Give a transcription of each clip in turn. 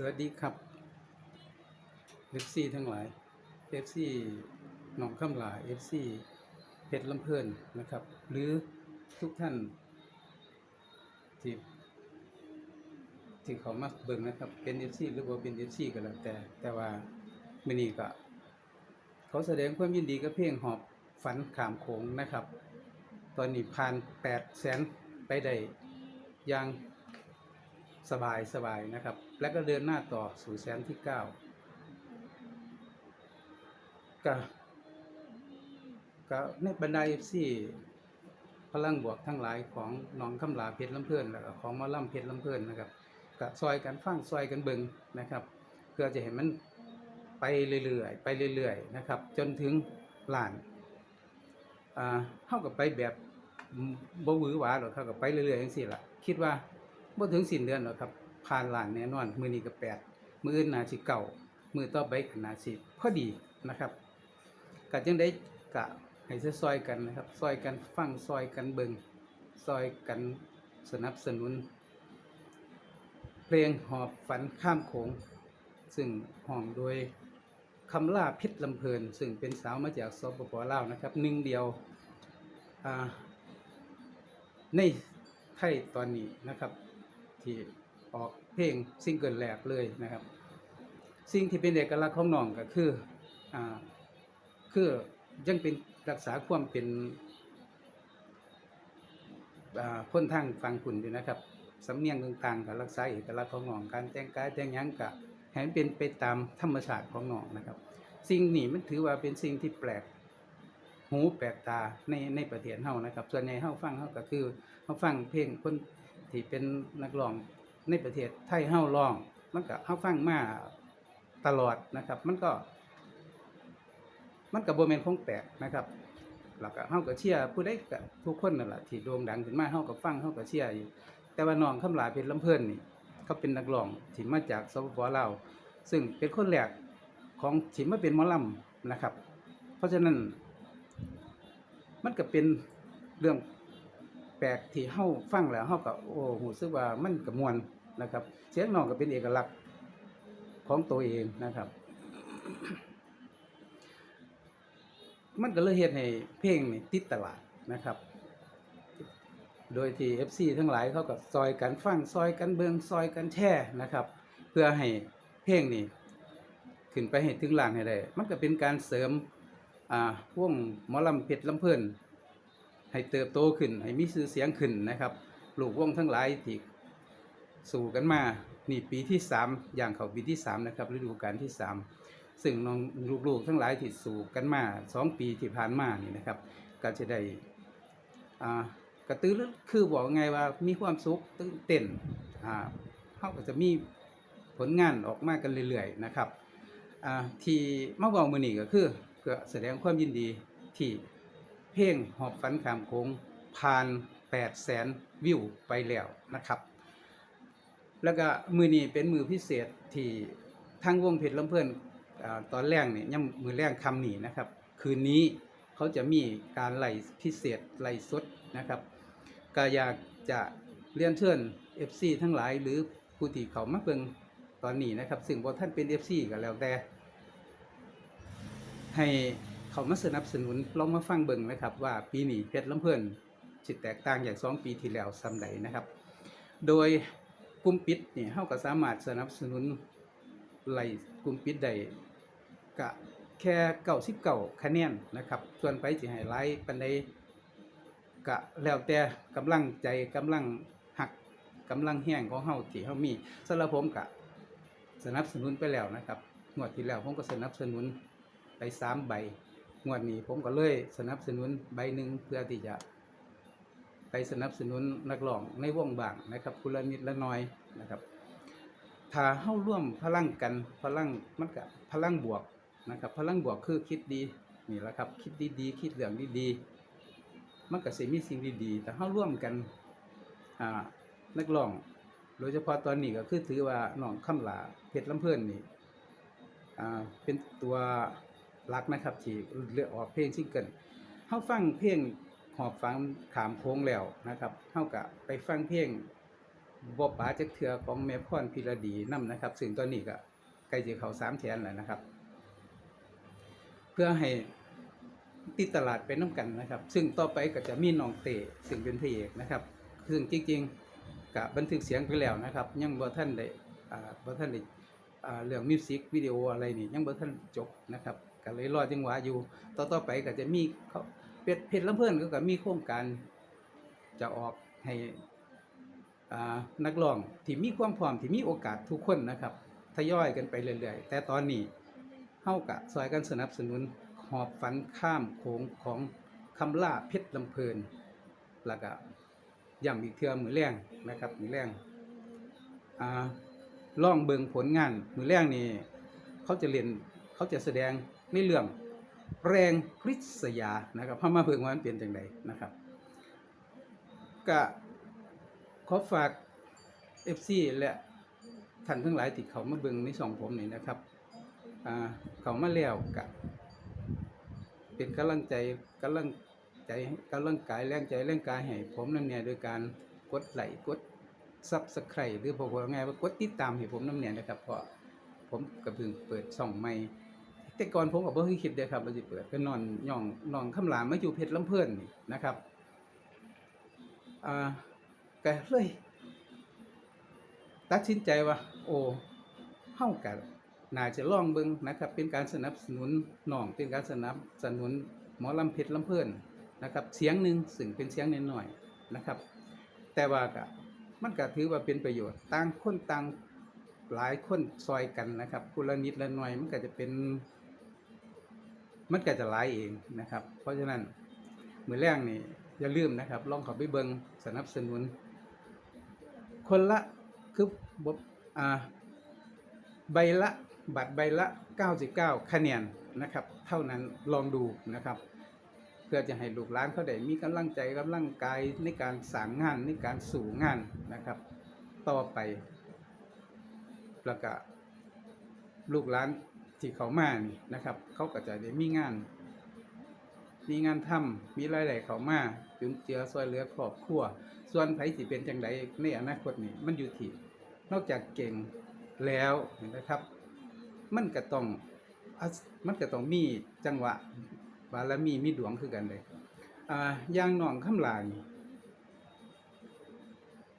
สวัสดีครับเอฟซีทั้งหลายเอฟซีหนองคำหลาเอฟซีเพชรลำเพลินนะครับ หรือทุกท่านที่ที่เขามาเบิ่งนะครับ เป็นเอฟซีหรือว่าเป็นเอฟซีก็แล้วแต่ แต่ว่ามินี่ก็ เขาแสดงความยินดีกับเพลงหอบฝันขามโขงนะครับ ตอนนี้ผ่านแปดแสนไปได้อย่างสบายสบายนะครับ และก็เดินหน้าต่อสู่แสนที่เก้าก็กในบรรดาเอฟซีพลังบวกทั้งหลายของหน้องคำลาเพชรลำเพลินแล้วก็ของมาล่ำเพชรลำเพลินนะครับก็ซอยกันฟังซอยกันเบิงนะครับ เพื่อจะเห็นมันไปเรื่อยๆไปเรื่อยๆนะครับ จนถึงหลานอ่าเท่ากับไปแบบบ่หวือหวาหรอกเท่ากับไปเรื่อยๆจังซี่ละคิดว่าบ่ถึงสิ้นเดือนหรอกครับ ผ่านล้านแน่นอน มือนี้ก็แปดมืออื่นนาสิเก่ามือต่อไปก็นาสิพอดีนะครับก็จังได้กะให้ซอยกันนะครับซอยกันฟังซอยกันเบิงซอยกันสนับสนุน เพลงหอบฝันข้ามโขง ซึ่งห้องโดยคำล่าพิษลำเพลิน ซึ่งเป็นสาวมาจากสปปลาวนะครับหนึ่งเดียวในไทยตอนนี้นะครับที่ ออกเพลงซิงเกิลแรกเลยนะครับ สิ่งที่เป็นเอกลักษณ์ของน้องก็คืออ่าคือยังเป็นรักษาความเป็นอ่าคนทางฟังคุณอยู่นะครับสำเนียงต่างๆกับรักษาเอกลักษณ์ของน้องการแต่งกายแต่งยังกับให้มันเป็นไปตามธรรมชาติของน้องนะครับ สิ่งนี้มันถือว่าเป็นสิ่งที่แปลกหูแปลกตาในในประเทศเฮานะครับ ส่วนใหญ่เฮาฟังเฮาก็คือเฮาฟังเพลงคนที่เป็นนักร้อง ในประเทศไทยเฮาร้อง มันก็เฮาฟังมาตลอดนะครับ มันก็ มันก็บ่แม่นของแปลกนะครับแล้วก็เฮาก็เชียร์ผู้ใดก็ทุกคนนั่นแหละที่โด่งดังขึ้นมาเฮาก็ฟังเฮาก็เชียร์อยู่ แต่ว่าน้องคำหลาเพชรลำเพิ่นนี่เขาเป็นนักร้องที่มาจากสปปลาวซึ่งเป็นคนแรกของที่มาเป็นหมอลำนะครับ เพราะฉะนั้น มันก็เป็นเรื่องแปลกที่เฮาฟังแล้วเฮาก็โอ้รู้สึกว่ามันก็ม่วน นะครับ เสียงน้องก็เป็นเอกลักษณ์ของตัวเองนะครับ มันก็เลยเฮ็ดให้เพลงนี่ติดตลาดนะครับ โดยที่ FC ทั้งหลายเขาก็ซอยกันฟังซอยกันเบิงซอยกันแช่นะครับ เพื่อให้เพลงนี้ขึ้นไปให้ถึงหล้านให้ได้ มันก็เป็นการเสริมอ่าพวงหมอลำเพชรลำเพลินให้เติบโตขึ้น ให้มีชื่อเสียงขึ้นนะครับ ลูกวงทั้งหลายที่ สู่กันมานี่ปีที่สามอย่างเขาปีที่สามนะครับฤดูกาลที่สามซึ่งน้องลูกๆทั้งหลายที่สู่กันมาสองปีที่ผ่านมานี่นะครับ ก็จะได้อ่ากระตือรือคือบอกไงว่ามีความสุขตื่นเต้นอ่าเขาก็จะมีผลงานออกมากันเรื่อยๆนะครับอ่าที่มาเว้ามื้อนี้ก็คือเพื่อแสดงความยินดีที่เพลงหอบฝันขามโค้งผ่าน8แสนวิวไปแล้วนะครับ แล้วก็มือนี้เป็นมือพิเศษที่ทางวงเพชรลำเพื่อนอตอนแรกเนี่ยย่ำมือแรกคำนี้นะครับ คืนนี้เขาจะมีการไล่พิเศษไล่สดนะครับก็อยากจะเรียนเชิญ FC ทั้งหลายหรือผู้ที่เขามาเบิ่งตอนนี้นะครับ ซึ่งบ่ท่านเป็น FC ก็แล้วแต่ให้เขามาสนับสนุนลองมาฟังเบิ่งนะครับ ว่าปีนี้เพชรลำเพื่อนสิตแตกต่างจากสองปีที่แล้วซำใดนะครับ โดย ลุ่มปิดเนี่ยเฮาก็สามารถสนับสนุนไหลกลุ่มปิดได้กะแค่99คะแนนนะครับ ส่วนไปสิให้ไลค์ปานใดก็แล้วแต่กำลังใจกำลังหักกำลังแห้งของเฮาที่เฮามีสำหรับผมก็สนับสนุนไปแล้วนะครับงวดที่แล้วผมก็สนับสนุนไปสามใบงวดนี้ผมก็เลยสนับสนุนใบหนึ่งเพื่อที่จะ ไปสนับสนุนนักร้องในวงบางนะครับคุณละนิดละน้อยนะครับถ้าเข้าร่วมพลังกันพลังมันก็พลังบวกนะครับพลังบวกคือคิดดีนี่แหละครับคิดดีๆ คิดเรื่องดีๆมันก็สิมีสิ่งดีๆ แต่เข้าร่วมกันอ่านักร้องโดยเฉพาะตอนนี้ก็คือถือว่าน้องคำหลาเพชรลำเพิ่อนนี่อ่าเป็นตัวหลักนะครับที่เลือกออกเพลงซิงเกิลเฮาฟังเพลง หอบฟังขามโค้งแล้วนะครับเฮาก็ไปฟังเพลงบ่ป๋าจักเทือของแม่พรพิรดีนํนะครับ ซึ่งตอนนี้ก็ใกล้จะเข้า3แสนแล้วนะครับ เพื่อให้ติดตลาดไปน้ำกันนะครับ ซึ่งต่อไปก็จะมีน้องเตซึ่งเป็นพระเอกนะครับ ซึ่งจริงๆกับบันทึกเสียงไปแล้วนะครับ ยังบ่ท่านได้บ่ท่านได้เรื่องมิวสิกวิดีโออะไรนี่ยังบ่ท่านจบนะครับก็เลยรอจังหวะอยู่ ต่อต่อไปก็จะมี เป็ดเพชรลำเพิ่นก็กมีโครงการจะออกให้นักร้องที่มีความพร้อมที่มีโอกาสทุกคนนะครับทยอยกันไปเรื่อยๆ แต่ตอนนี้เฮากะซอยกันสนับสนุนหอบฝันข้ามโขงของคำล่าเพชรลำเพลินแล้วก็ย้ำอีกเทือมือแรงนะครับมือแรงอ่าล่องเบิงผลงานมือแรงนี่เขาจะเรียนเขาจะแสดงในเรื่อง แรงคริสยานะครับพามาเพิ่งว่ามันเปลี่ยนจังไดนะครับก็ขอฝาก FC และท่านทั้งหลายติดเขามาเบิงในสองผมนี่นะครับเขามาแล้วกะเป็นกำลังใจกำลังใจกำลังกายแรงใจแรงกายให้ผมนั่นเนี่ยโดยการกดไลค์กดซับสไครต์หรือผมว่าไงว่ากดติดตามให้ผมนั่นเนี่ยนะครับเพราะผมก็เพิ่งเปิดช่องใหม่ แต่ก่อนผมก็บ่เคยคิดเลยครับว่าสิเปิดก็นอนย่องนอนคำลามมาอยู่เพชรลำเพิ่นนี่นะครับอ่าก็เลยตัดสินใจว่า โอ้เฮากันน่าจะลองเบิ่งนะครับ เป็นการสนับสนุนน้องเป็นการสนับสนุนหมอลำเพชรลำเพิ่นนะครับ เสียงหนึ่งซึ่งเป็นเสียงน,น้อยๆนะครับ แต่ว่าก็มันก็ถือว่าเป็นประโยชน์ต่างคนต่างหลายคนซอยกันนะครับคนละนิดละหน่อยมันก็จะเป็น มันก็จะหลายเองนะครับ เพราะฉะนั้นมือแรกนี่อย่าลืมนะครับ ลองข้าไปเบิงสนับสนุน คนละคือบอ่าใบละบัตรใบละ 99 คะแนนนะครับ เท่านั้นลองดูนะครับ เพื่อจะให้ลูกหลานเขาได้มีกำลังใจกำลังกายในการสางงานในการสู่งานนะครับ ต่อไป แล้วก็ลูกหลาน ที่เขามานี่นะครับ เขาก็จะได้มีงาน มีงานทำมีรายได้เขามาจุนเจือซอยเหลือครอบครัว ส่วนไผสิเป็นจังไดในอนาคตนี่มันอยู่ที่นอกจากเก่งแล้วนะครับ มันก็ต้องมันก็ต้องมีจังหวะบารมีมีดวงคือกันเลยอ่าอย่างน้องคำลานี่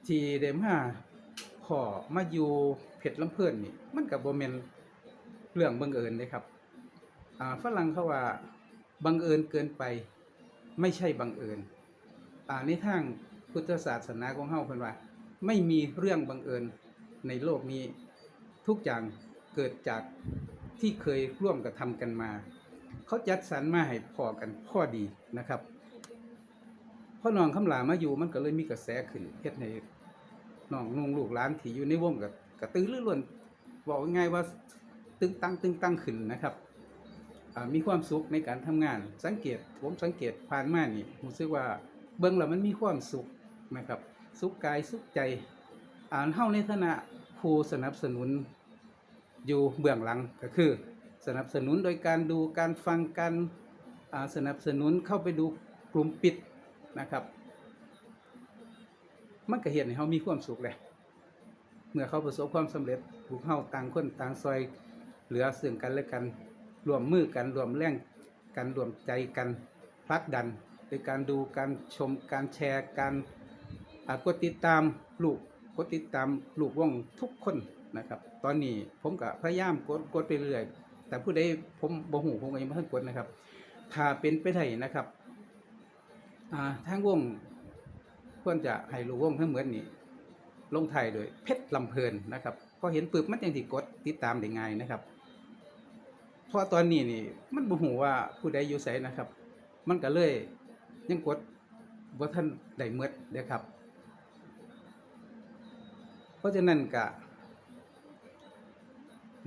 ที่ได้มาพอมาอยู่เพชรลำเพิ่นนี่ มันก็บ่แม่น เรื่องบังเอิญเลยครับฝรั่งเขาว่าบังเอิญเกินไปไม่ใช่บังเอิญในทางพุทธศาสนาของเฮาเพิ่นว่า ไม่มีเรื่องบังเอิญในโลกนี้ ทุกอย่างเกิดจากที่เคยร่วมกระทำกันมา เขาจัดสรรมาให้พอกันพอดีนะครับพ่อน้องคำลามาอยู่มันก็เลยมีกระแสขึ้นเฮ็ดให้น้องนุ่งลูกหลานที่อยู่ในวงกับกระตือรือร้นบอกง่ายว่า ตึงตั้งตึงตั้งขึ้นนะครับมีความสุขในการทำงาน สังเกตผมสังเกตผ่านมานี่รู้สึกว่าเบิ่งแล้วมันมีความสุขนะครับ สุขกายสุขใจ อ่านเฮาในฐานะผู้สนับสนุนอยู่เบื้องหลังก็คือ สนับสนุนโดยการดูการฟังการสนับสนุนเข้าไปดูกลุ่มปิดนะครับ มันก็เห็นให้เฮามีความสุขแหละเมื่อเขาประสบความสำเร็จพวกเฮาต่างคนต่างซอย เหลือซึ่งกันและกันรวมมือกันรวมแรงกันรวมใจกันผลักดันโดยการดูการชมการแชร์การกดติดตามลูกกดติดตามลูกว่องทุกคนนะครับ ตอนนี้ผมก็พยายามกดกดไปเรื่อยแต่ผู้ใดผมบ่หูผมก็ยังไม่ทันกดนะครับ ถ้าเป็นไปได้นะครับอ่าทางวงควรจะให้ลูกวงทั้งเหมือนนี่ลงไทยโดยเพชรลำเพลินนะครับพอเห็นปึ๊บมันยังสิกดติดตามได้ง่ายนะครับ เพราะตอนนี้นี่มันบ่ฮู้ว่าผู้ใดอยู่ไสนะครับ มันก็เลยยังกดบ่ทันได้หมดเด้อครับ เพราะฉะนั้นก็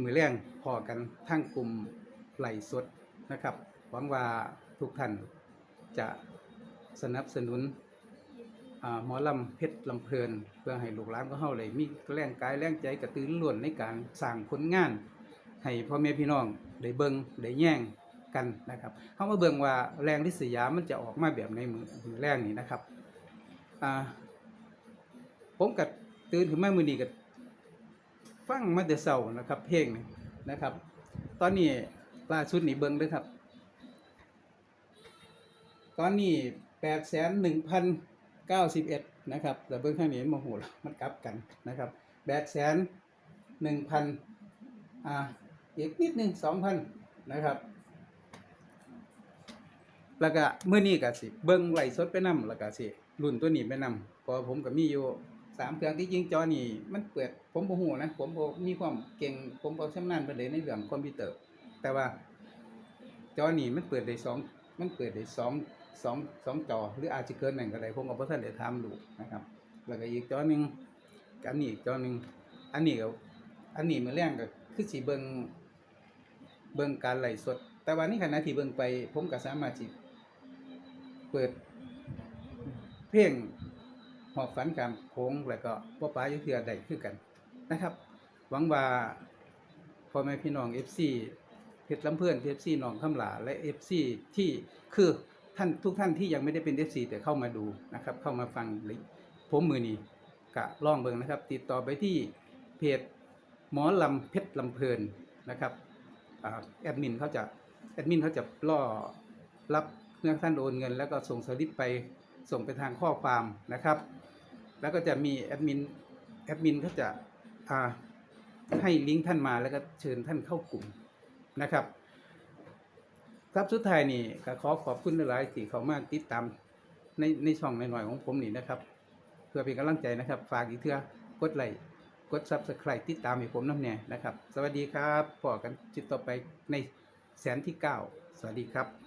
มือแรงพอกันทั้งกลุ่มไหลสดนะครับ หวังว่าทุกท่านจะสนับสนุนอ่าหมอลำเพชรลำเพลิน เพื่อให้ลูกหลานของเฮาเลยมีแรงกายแรงใจกระตือรือร้นในการสร้างผลงาน ให้พ่อแม่พี่น้อง ได้เบิงได้แย่งกันนะครับเฮามาเบิ่งว่าแรงลิษยามันจะออกมาแบบในมือมือแรงนี้นะครับอ่าผมกับตื่นขึ้นมามือนี้ก็ฟังมาแต่เช้านะครับ เพลงนนะครับ ตอนนี้ล่าสุดนี่เบิงเด้อครับ ตอนนี้แปดแสนหนึ่งพันเก้าสิบเอ็ดนะครับแต่เบื้งข้างนี้มันโมโหแล้วมันกลับกันนะครับแปดแสนหนึ่งพันอ่า อีกนิดหนึ่งสองพันนะครับ แล้วก็เมื่อนี้ก็สิเบิ้งไหลสดไปนํแล้วก็สิรุ่นตัวนี้ไปนํเพอผมก็มีอยู่สามเครื่องที่จริงจอนี่มันเปิดผมบ่ฮู้นะผมมีความเก่งผมบ่ชำนาญปานใดในเรื่องคอมพิวเตอร์ แต่ว่าจอนี่มันเปิดได้สองมันเปิดได้สองสองสองจอ หรืออาจจะเกินหนึ่งก็ได้ผมก็บ่ทันได้ทำดูนะครับ แล้วก็อีกจอหนึ่งอันนี้จอหนึ่งอันนี้ก็อันนี้มือแรงก็คือสิเบิง เบิ่งการไหลสด แต่ว่านี่ขณะที่เบิ่งไป ผมก็สามารถสิเปิด เพลงหอบฝันกามโค้งแล้วก็บ่ปลาอยู่เทื่อได้คือกันนะครับ หวังว่าพ่อแม่พี่น้อง FC เพชรลำเพื่อน FC หนองคำหลาและ FC ที่คือท่านทุกท่านที่ยังไม่ได้เป็น FC แต่เข้ามาดูนะครับ เข้ามาฟังผมมือนี้กะล่องเบิงนะครับ ติดต่อไปที่เพจหมอลำเพชรลำเพลินนะครับ แอดมินเขาจะแอดมินเขาจะล่อรับเมื่อท่านโอนเงิน แล้วก็ส่งสลิปไปส่งไปทางข้อความนะครับ แล้วก็จะมีแอดมินแอดมินเขาจะาให้ลิงก์ท่านมาแล้วก็เชิญท่านเข้ากลุ่มนะครับครับสุดท้ายนี่ก็ขอขอบคุณหลายๆที่เขามาติดตามในในช่องหน่อยๆของผมนี่นะครับ เพื่อเป็นกำลังใจนะครับ ฝากอีกเทือกดไลค์ กดซับสไครต์ติดตามให้ผมน้ำแน่นะครับ สวัสดีครับพอกันจิตต่อไปในแสนที่ 9 สวัสดีครับ